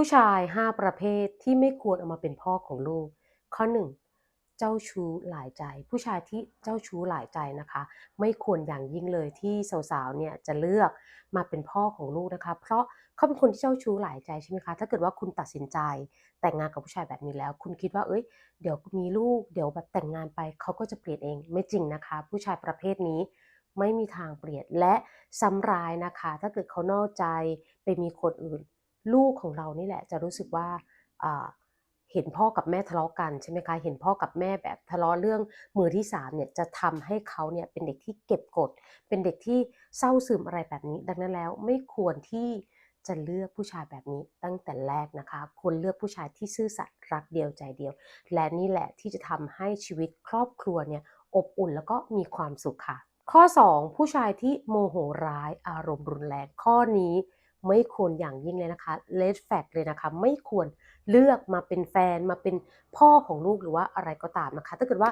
ผู้ชาย 5 ประเภทที่ไม่ควรเอามาเป็นพ่อของลูก ข้อ 1 เจ้าชู้หลายใจ ผู้ชายที่เจ้าชู้หลายใจนะคะ ไม่ควรอย่างยิ่งเลยที่สาวๆเนี่ยจะเลือกมาเป็นพ่อของลูกนะคะ เพราะเขาเป็นคนที่เจ้าชู้หลายใจใช่ไหมคะถ้าเกิดว่าคุณตัดสินใจแต่งงานกับผู้ชายแบบนี้แล้ว คุณคิดว่าเอ้ย เดี๋ยวมีลูกเดี๋ยวแบบแต่งงานไปเขาก็จะเปลี่ยนเองไม่จริงนะคะ ผู้ชายประเภทนี้ไม่มีทางเปลี่ยนและซ้ำร้ายนะคะ ถ้าเกิดเขานอกใจไปมีคนอื่น ลูกของเรานี่แหละจะรู้สึกว่าเห็นพ่อกับแม่ทะเลาะกันใช่ไหมคะ เห็นพ่อกับแม่แบบทะเลาะเรื่องมือที่สามเนี่ยจะทำให้เขาเนี่ยเป็นเด็กที่เก็บกด เป็นเด็กที่เศร้าซึมอะไรแบบนี้ ดังนั้นแล้วไม่ควรที่จะเลือกผู้ชายแบบนี้ตั้งแต่แรกนะคะ ควรเลือกผู้ชายที่ซื่อสัตย์รักเดียวใจเดียว และนี่แหละที่จะทำให้ชีวิตครอบครัวเนี่ยอบอุ่นแล้วก็มีความสุขค่ะ ข้อ 2 ผู้ชายที่โมโหร้ายอารมณ์รุนแรงข้อนี้ ไม่ควรอย่างยิ่งเลยนะคะ red flag เลยนะคะ ไม่ควรเลือกมาเป็นแฟนมาเป็นพ่อของลูกหรือว่าอะไรก็ตามนะคะ ถ้าเกิดว่า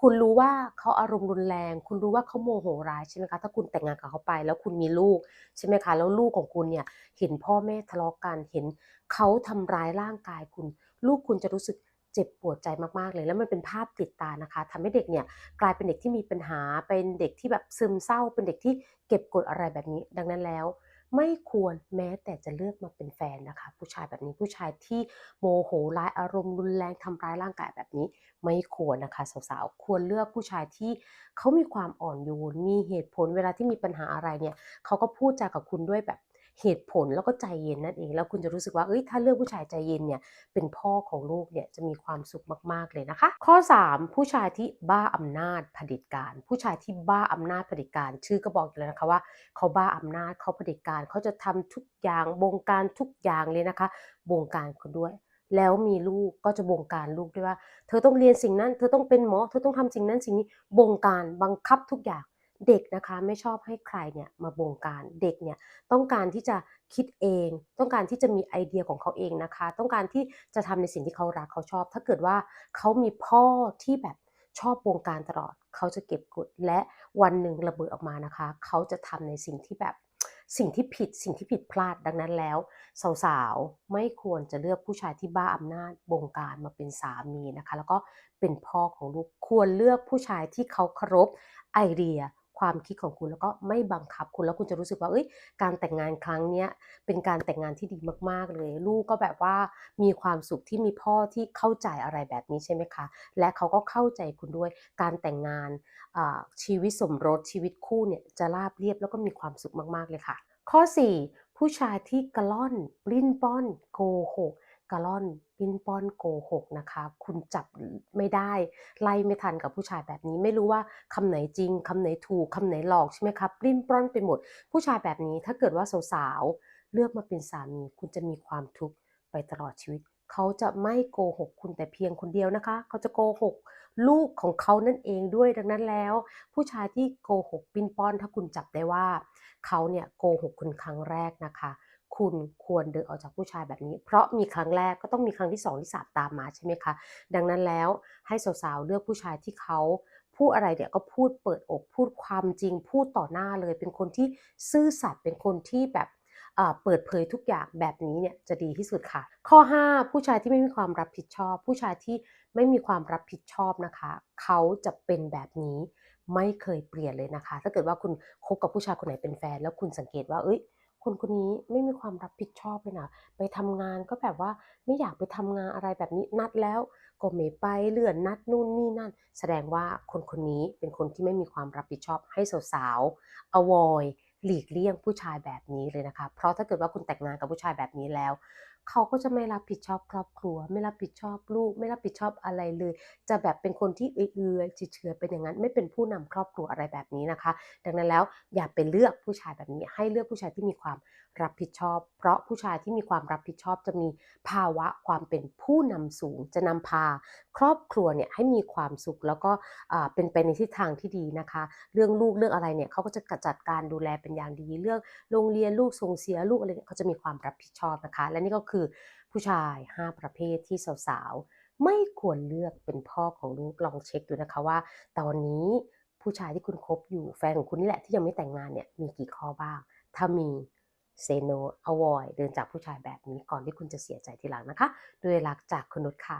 คุณรู้ว่าเขาอารมณ์รุนแรง คุณรู้ว่าเขาโมโหร้ายใช่ไหมคะ ถ้าคุณแต่งงานกับเขาไป แล้วคุณมีลูกใช่ไหมคะ แล้วลูกของคุณเนี่ยเห็นพ่อแม่ทะเลาะกัน เห็นเขาทำร้ายร่างกายคุณ ลูกคุณจะรู้สึกเจ็บปวดใจมากๆเลย แล้วมันเป็นภาพติดตานะคะทำให้เด็กเนี่ยกลายเป็นเด็กที่มีปัญหา เป็นเด็กที่แบบซึมเศร้า เป็นเด็กที่เก็บกดอะไรแบบนี้ ดังนั้นแล้ว ไม่ควรแม้แต่จะเลือกมาเป็นแฟนนะคะ ผู้ชายแบบนี้ผู้ชายที่โมโหร้ายอารมณ์รุนแรงทำร้ายร่างกายแบบนี้ ไม่ควรนะคะสาวๆควรเลือกผู้ชายที่เขามีความอ่อนโยนมีเหตุผลเวลาที่มีปัญหาอะไรเนี่ยเขาก็พูดจากับคุณด้วยแบบ เหตุผลแล้วก็ใจเย็นนั่นเอง แล้วคุณจะรู้สึกว่าเอ้ยถ้าเลือกผู้ชายใจเย็นเนี่ยเป็นพ่อของลูกเนี่ยจะมีความสุขมาก ๆ เลยนะคะ ข้อ 3 ผู้ชายที่บ้าอำนาจเผด็จการ ผู้ชายที่บ้าอำนาจเผด็จการ ชื่อก็บอกอยู่แล้วนะคะว่า เขาบ้าอำนาจเขาเผด็จการเขาจะทำทุกอย่างบงการทุกอย่างเลยนะคะบงการคุณด้วยแล้วมีลูกก็จะบงการลูกด้วยว่า เธอต้องเรียนสิ่งนั้น เธอต้องเป็นหมอ เธอต้องทำสิ่งนั้นสิ่งนี้บงการบังคับทุกอย่าง เด็กนะคะไม่ชอบให้ใครเนี่ยมาบงการเด็กเนี่ยต้องการที่จะคิดเอง ต้องการที่จะมีไอเดียของเขาเองนะคะ ต้องการที่จะทำในสิ่งที่เขารักเขาชอบ ถ้าเกิดว่าเขามีพ่อที่แบบชอบบงการตลอด เขาจะเก็บกดและวันหนึ่งระเบิดออกมานะคะ เขาจะทำในสิ่งที่แบบสิ่งที่ผิดสิ่งที่ผิดพลาดดังนั้นแล้ว สาวๆ ไม่ควรจะเลือกผู้ชายที่บ้าอำนาจบงการมาเป็นสามีนะคะ แล้วก็เป็นพ่อของลูกควรเลือกผู้ชายที่เขาเคารพไอเดีย ความคิดของคุณแล้วก็ไม่บังคับคุณแล้วคุณจะรู้สึกว่าเอ้ยการแต่งงานครั้งเนี้ยเป็นการแต่งงานที่ดีมาก ๆ เลย ลูกก็แบบว่ามีความสุขที่มีพ่อที่เข้าใจอะไรแบบนี้ใช่ไหมคะ และเขาก็เข้าใจคุณด้วยการแต่งงานชีวิตสมรสชีวิตคู่เนี่ยจะราบเรียบแล้วก็มีความสุขมาก ๆ เลยค่ะ ข้อ 4 ผู้ชายที่กระล่อนปลิ้นป้อน โกหก กะล่อนปิ้นป้อนโกหกนะคะ คุณจับไม่ได้ ไล่ไม่ทันกับผู้ชายแบบนี้ ไม่รู้ว่าคำไหนจริงคำไหนถูกคำไหนหลอกใช่ไหมคะปลิ้นป้อนไปหมด ผู้ชายแบบนี้ถ้าเกิดว่าสาวๆเลือกมาเป็นสามี คุณจะมีความทุกข์ไปตลอดชีวิต เขาจะไม่โกหกคุณแต่เพียงคนเดียวนะคะ เขาจะโกหกลูกของเขานั่นเองด้วยดังนั้นแล้ว ผู้ชายที่โกหกปิ้นป้อนถ้าคุณจับได้ว่า เขาเนี่ยโกหกคุณครั้งแรกนะคะ คุณควรเดินออกจากผู้ชายแบบนี้ เพราะมีครั้งแรกก็ต้องมีครั้งที่2ที่3ตามมาใช่ไหมคะ ดังนั้นแล้วให้สาวๆเลือกผู้ชายที่เขาพูดอะไรเนี่ยก็พูดเปิดอกพูดความจริง พูดต่อหน้าเลย เป็นคนที่ซื่อสัตย์เป็นคนที่แบบเปิดเผยทุกอย่างแบบนี้เนี่ยจะดีที่สุดค่ะ ข้อ 5 ผู้ชายที่ไม่มีความรับผิดชอบ ผู้ชายที่ไม่มีความรับผิดชอบนะคะ เขาจะเป็นแบบนี้ไม่เคยเปลี่ยนเลยนะคะ ถ้าเกิดว่าคุณคบกับผู้ชายคนไหนเป็นแฟน แล้วคุณสังเกตว่าเอ้ย คนคนนี้ไม่มีความรับผิดชอบเลยนะไปทำงานก็แบบว่าไม่อยากไปทำงานอะไรแบบนี้นัดแล้วก็ไม่ไปเลื่อนนัดนู่นนี่นั่น แสดงว่าคนคนนี้เป็นคนที่ไม่มีความรับผิดชอบให้สาวๆ avoid หลีกเลี่ยงผู้ชายแบบนี้เลยนะคะ เพราะถ้าเกิดว่าคุณแต่งงานกับผู้ชายแบบนี้แล้ว เขาก็จะไม่รับผิดชอบครอบครัว ไม่รับผิดชอบลูก ไม่รับผิดชอบอะไรเลย จะแบบเป็นคนที่เอื่อยๆเฉยๆเป็นอย่างนั้นไม่เป็นผู้นำครอบครัวอะไรแบบนี้นะคะ ดังนั้นแล้วอย่าไปเลือกผู้ชายแบบนี้ ให้เลือกผู้ชายที่มีความรับผิดชอบ เพราะผู้ชายที่มีความรับผิดชอบจะมีภาวะความเป็นผู้นำสูง จะนำพา ครอบครัวเนี่ยให้มีความสุขแล้วก็เป็นไปในทิศทางที่ดีนะคะ เรื่องลูกเรื่องอะไรเนี่ยเขาก็จะจัดการดูแลเป็นอย่างดีเรื่องโรงเรียนลูกส่งเสียลูกอะไรเนี่ยเขาจะมีความรับผิดชอบนะคะ และนี่ก็คือผู้ชาย 5 ประเภทที่สาวๆ ไม่ควรเลือกเป็นพ่อของลูกลองเช็คดูนะคะว่า ตอนนี้ผู้ชายที่คุณคบอยู่แฟนของคุณนี่แหละที่ยังไม่แต่งงานเนี่ยมีกี่ข้อบ้าง ถ้ามี say no avoid เดินจากผู้ชายแบบนี้ก่อนที่คุณจะเสียใจทีหลังนะคะ ด้วยรักจากคุณนุชค่ะ